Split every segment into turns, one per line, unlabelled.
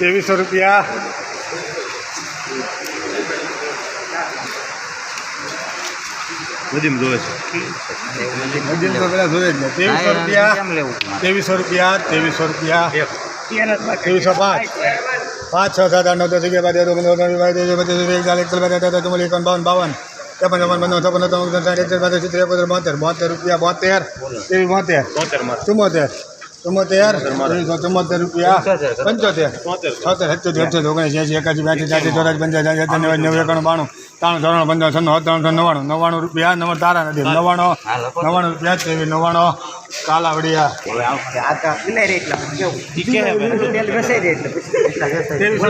ત્રેવીસો રૂપિયા
બધીમાં જોવે છે
તો પેલા જ ત્રેવીસો રૂપિયા
કેમ
ત્રેવીસો રૂપિયા ત્રેવીસો રૂપિયા ત્રેવીસો પાંચ પાંચ છ સાત આઠ નવ દસ અગિયાર બાર તેર ઓગણીસ વીસ એકવીસ બાવીસ ત્રેવીસ ચોવીસ પચીસ એકાવન બાવન બાવન ત્રેપન ચોપન પંદર છપ્પન સત્તાવન સાઠ એકસઠ બાસઠ સિત્તેર બોતેર બોતેર રૂપિયા બોતેર તેવી બોતેર ચુમ્મોતેર ચુમ્મોતેર ચુમ્મોતેર રૂપિયા. પંચોતેર છોતેર સત્યોતેર અઠ્યોતેર ઓગણીસ એંસી એકાસી બ્યાસી ત્યાસી ચોરાસી પંચાસી છ્યાસી સત્તાવન નેવું એકાણું બાણું ત્રાણું ચોરાણું પંદર છન્નું નવ્વાણું નવ્વાણું રૂપિયા નવ તારા નથી નવ્વાણું નવ્વાણું રૂપિયા ત્રેવીસ નવ્વાણું કાલાવડિયા.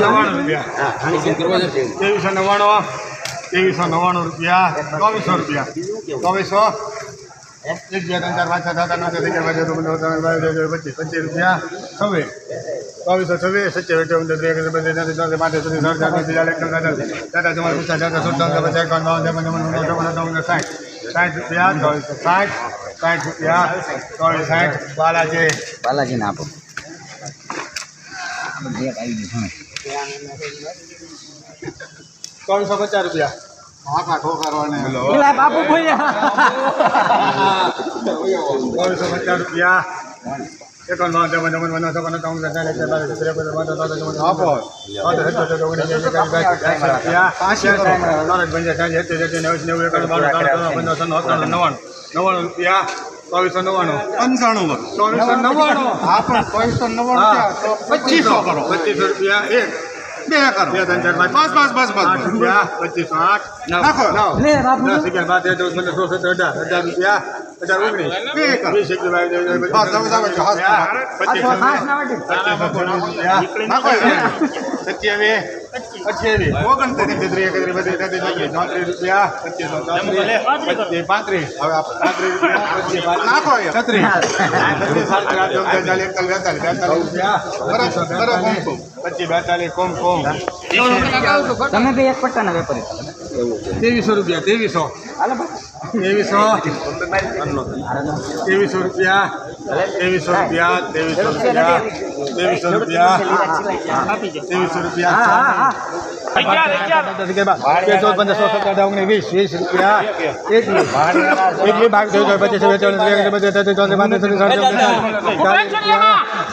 નવ્વાણું રૂપિયા. ત્રેવીસો. નવ્વાણું ત્રેવીસો નવ્વાણું રૂપિયા ચોવીસો રૂપિયા. ચોવીસો એક બે ત્રણ ચાર પાંચ છ સાત આઠ નવ દસ અગિયાર બાર તેર ચૌદ પંદર સોળ સત્તર અઢાર ઓગણીસ પચીસ પચીસ રૂપિયા છવ્વીસ. બાવીસો છવ્વીસ સત્યાવીસ અઠ્યાવીસ ઉનત્રીસ ત્રીસ એકત્રીસ બત્રીસ તેત્રીસ ચોત્રીસ ચાર છત્રીસ ચાર અડત્રીસ ચાલીસ એકતાલીસ ટાટા ચુમ્માલીસ ચાર છાસઠ સત્તાવન પચાસ એકાવન બાવન ત્રેપન પંચાવન છપ્પન સત્તાવન સાઠ. સાઠ રૂપિયા ચોવીસો સાઠ સાઠ રૂપિયા ચોવીસ સાઠ. બાલાજી.
બાલાજીને આપો. ત્રણસો પચાસ ગયું
રૂપિયા
પેલા બાપુ
ચોવીસો પચાસ રૂપિયા એકાવન બાવન ત્રેપન ચોપન પંચાવન છપ્પન સત્તાવન સાઠ એકસઠ બાસઠ સિત્તેર એકોતેર બોતેર તોતેર ચુમ્મોતેર આપો તોતેર સત્તોતેર ઓગણીસ એંસી એકાસી બાસી ત્યાંસી રૂપિયા પાંચસો ત્રણ પંચાસ સાઠ સિત્તેર સિત્તેર નેવું નેવું એકાણું બાણું ત્રણ પંદર સત્તાણું અઠાણું નવ્વાણું નવ્વાણું રૂપિયા ચોવીસો નવ્વાણું
પંચાણું
ચોવીસો નવ્વાણું
હા પણ ચોવીસો નવ્વાણું પચીસો કરો
પચીસો રૂપિયા એક
બે કરો
બે ત્રણ ચાર પાંચ
બસ બસ બસ બસ
રૂપિયા પચીસો આઠ
નાખો.
લે બાપુ
દસ અગિયાર બાર તેર ચૌદ પંદર સોળ સત્તર અઢાર અઢાર રૂપિયા અઢાર ઓગણીસ સત્યાવીસ અઠ્યાવીસ ઓગણત્રીસ તેત્રીસ એકત્રીસ બત્રીસ ચોત્રીસ ચોત્રીસ રૂપિયા પચીસ પાંત્રીસ હવે પાંત્રીસ રૂપિયા
નાખો
છત્રીસ ચાલીસ બેતાલીસ બેતાલીસ રૂપિયા
બરાબર, બરાબર, કોમ, કોમ.
પચીસ બેતાલીસ કોમ કોમ
તમે એક પટ્ટાના વેપારી
તેવીસો રૂપિયા તેવીસો
હાલો.
ત્રેવીસો ત્રેવીસો રૂપિયા ત્રેવીસો રૂપિયા ત્રેવીસો રૂપિયા ત્રેવીસો રૂપિયા ત્રેવીસો રૂપિયા ચૌદ પંદર સોળ સત્તર ઓગણીસ વીસ વીસ રૂપિયા એકવીસ બાવીસ ત્રેવીસ ચોવીસ પચીસ છવ્વીસ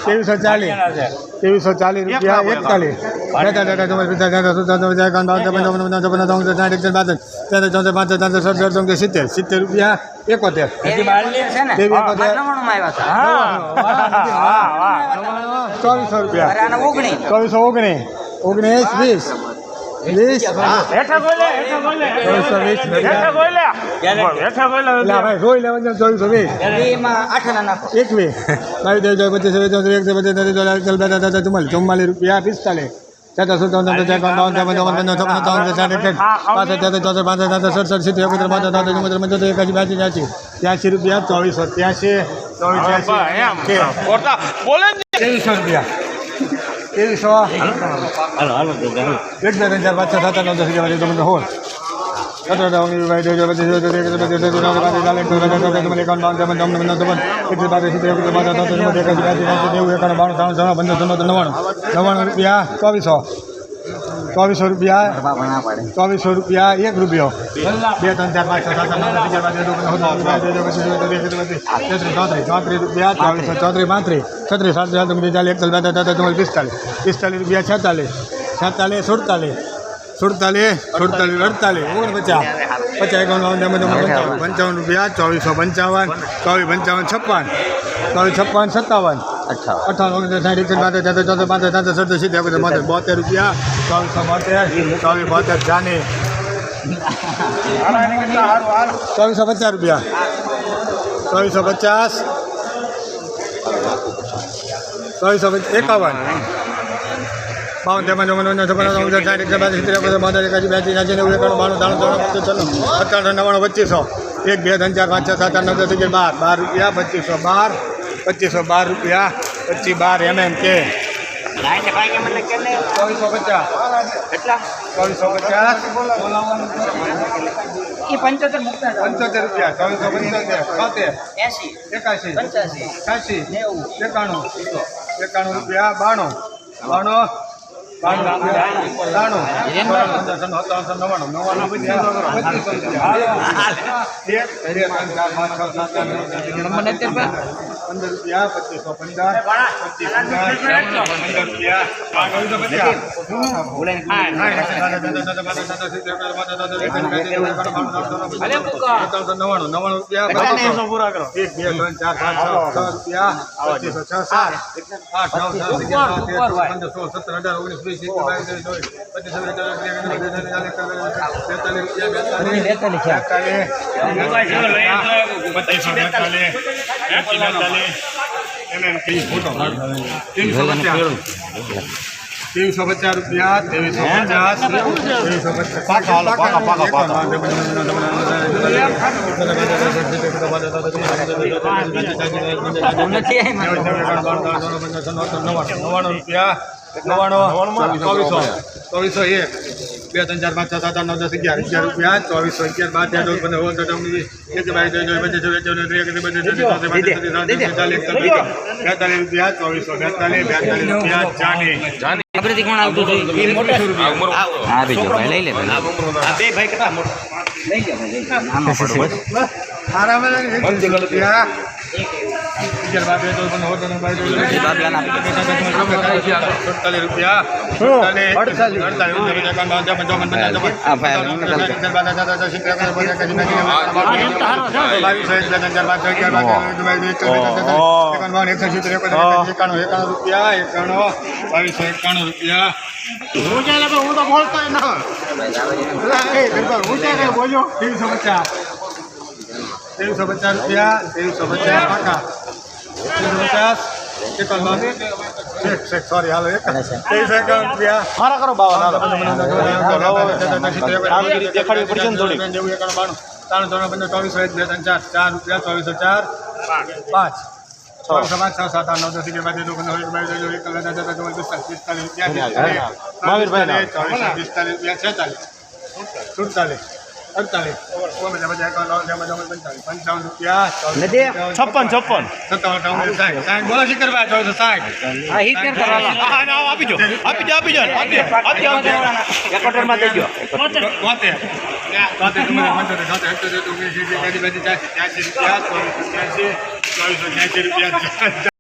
ત્રેવીસો ચાલીસ ત્રેવીસો ચાલીસ રૂપિયા એકતાલીસ પંચાવન છપ્પન સત્તાવન સાઠ એકસઠ બાસઠ તેત્રીસ ચોસઠ પાંચ ત્રણસો સડસઠ ચોસઠ સિત્તેર સિત્તેર રૂપિયા એકોતેર ચોવીસો રૂપિયા ચોવીસો ઓગણીસ એવી હા, વીસ એટલે ભાઈ જોઈ લેવા વીસ. એકવીસ બાવીસ ત્રેવીસ ચોવીસ પચીસ છવ્વીસ ચોત્રીસ એકત્રીસ બત્રીસ તેત્રીસ ચોત્રીસ ચાલીસ બેતાલીસ ચુમ્માલીસ. ચુમ્માલીસ રૂપિયા પિસ્તાલીસ. સત્તાવન સાઠ એકસઠ પાસઠ તેત્રીસ ચોસઠ પાંસઠ સાતસઠ સડસઠ સિત્તેર એકોતેર પાંત્રીસ ત્યાંસી ચુમ્મોતેર પંચોતેર એકાસી બ્યાસી ત્યાંસી ત્યાંસી રૂપિયા ચોવીસો ત્યાંસી ચોવીસ ત્યાંસી રૂપિયા. બે ત્રણ ચાર પાંચ છ સાત આઠ નવ દસ અગિયાર બાર ચૌદ નવ્વાણું નવ્વાણું રૂપિયા ચોવીસો ચોવીસો રૂપિયા ચોવીસો રૂપિયા એક રૂપિયો બે ત્રણ ચાર પાંચ છ સાત આઠ ચોત્રીસ ચોત્રીસ રૂપિયા ચોવીસો ચોત્રીસ પાંત્રીસ છત્રીસ સાડત્રીસ સાડત્રીસ ચાલીસ એકતાલીસ બેતાલીસ તેતાલીસ પિસ્તાલીસ પિસ્તાલીસ રૂપિયા છેતાલીસ છેતાલીસ સુડતાલીસ સુડતાલીસ સુડતાલીસ અડતાલીસ ઓગણપચાસ પચાસ એકાવન પંચાવન રૂપિયા ચોવીસો પંચાવન ચોવીસ પંચાવન છપ્પન ચોવીસ છપ્પન સત્તાવન
અઠાવન.
અઠાવન, ઓગણીસ સાઠ એકસઠ પાંત્રીસ સત્તર સિત્તેર એકોતેર બોતેર રૂપિયા ચોવીસો બોતેર ચોવીસ બોતેર જાની. ચોવીસો પચાસ રૂપિયા. ચોવીસો પચાસ. ચોવીસો એકાવન. બાવન છપ્પન સત્તાવન અઠાવન સાઠ એકસો બાસઠ, સિત્તેર એકોતેર બોતેર, એકાસી બ્યાસી ત્યાંસી નેવું, એકાણું, બાણું ત્રણ ત્રણ પચીસ છન્નું અઠ્ઠાણું નવ્વાણું, પચીસો. એક, બે, ત્રણ, ચાર, પાંચ, છ, સાત, આઠ, નવ, દસ, અગિયાર, બાર. બાર રૂપિયા, પચીસો, બાર. પચીસો બાર રૂપિયા. પચીસ બાર એમ એમ કે. ચોવીસો પચાસ.
કેટલા?
ચોવીસો પચાસ.
પંચોતેર
પંચોતેર રૂપિયા ચોવીસો પંચોતેર છોતેર.
એંશી.
એકાશી.
પંચ્યાસી.
છ્યાસી.
નેવું.
એકાણું. એકાણું રૂપિયા બાણું. બાણું. નવ્વાણું કરો પંદર રૂપિયા પચીસો પંદર પચીસ પંદર રૂપિયા નવ્વાણું નવ્વાણું રૂપિયા એક બે ત્રણ ચાર પાંચ છ રૂપિયા પચીસો છ સાત આઠ નવ દસ અગિયાર બાર તેર ચૌદ પંદર સોળ સત્તર અઢાર ઓગણીસ વીસ સત્તાવીસ બેતાલીસ બેતાલીસ ત્રેવીસો પચાસ રૂપિયા ત્રેવીસો પચાસ ત્રેવીસો પચાસ નવ્વાણું રૂપિયા નવ્વાણું ચોવીસો ચોવીસો એક બે ત્રણ ચાર પાંચ છ સાત આઠ નવ દસ અગિયાર અગિયાર રૂપિયા ચોવીસો અગિયાર બાર તેર ચૌદ પંદર ઓગણ ચોવીસ વીસ એક બાવીસ ત્રેવીસ ચોવીસ પચીસ ચોવીસ ત્રીસ એકત્રીસ બત્રીસ ચોત્રીસ બેતાલીસ રૂપિયા ચોવીસો બેતાલીસ બેતાલીસ રૂપિયા
ચાલીસ. કોણ આવતું હતું? હા બીજો ભાઈ લઈ લે બે ભાઈ કેટલા મોટો? લઈ લે ભાઈ લઈ લે.
બાવીસ એકાણું બાવીસો એકાણું રૂપિયા
હું ચાલે હું તો બોલતો બોલ્યો
પચાસ રૂપિયા ત્રેવીસો પચાસ પાકા પચાસ એકાવન સોરી હાલો એક ત્રેવીસો એકાવન રૂપિયા
મારા કરો બાવન હાલો
ત્રણ ત્રણ પંદર ચોવીસો એક બે ત્રણ ચાર ચાર રૂપિયા ચોવીસો ચાર પાંચ છેતાલીસ સુડતાલીસ
છપ્પન છપ્પન.
બોલો શિખર ભાઈ ચોવીસો સાઠ
આપી દો. આપી દો આપી દો.
એકોતેરમાં દેજો
ચોવીસ ત્યાંસી રૂપિયા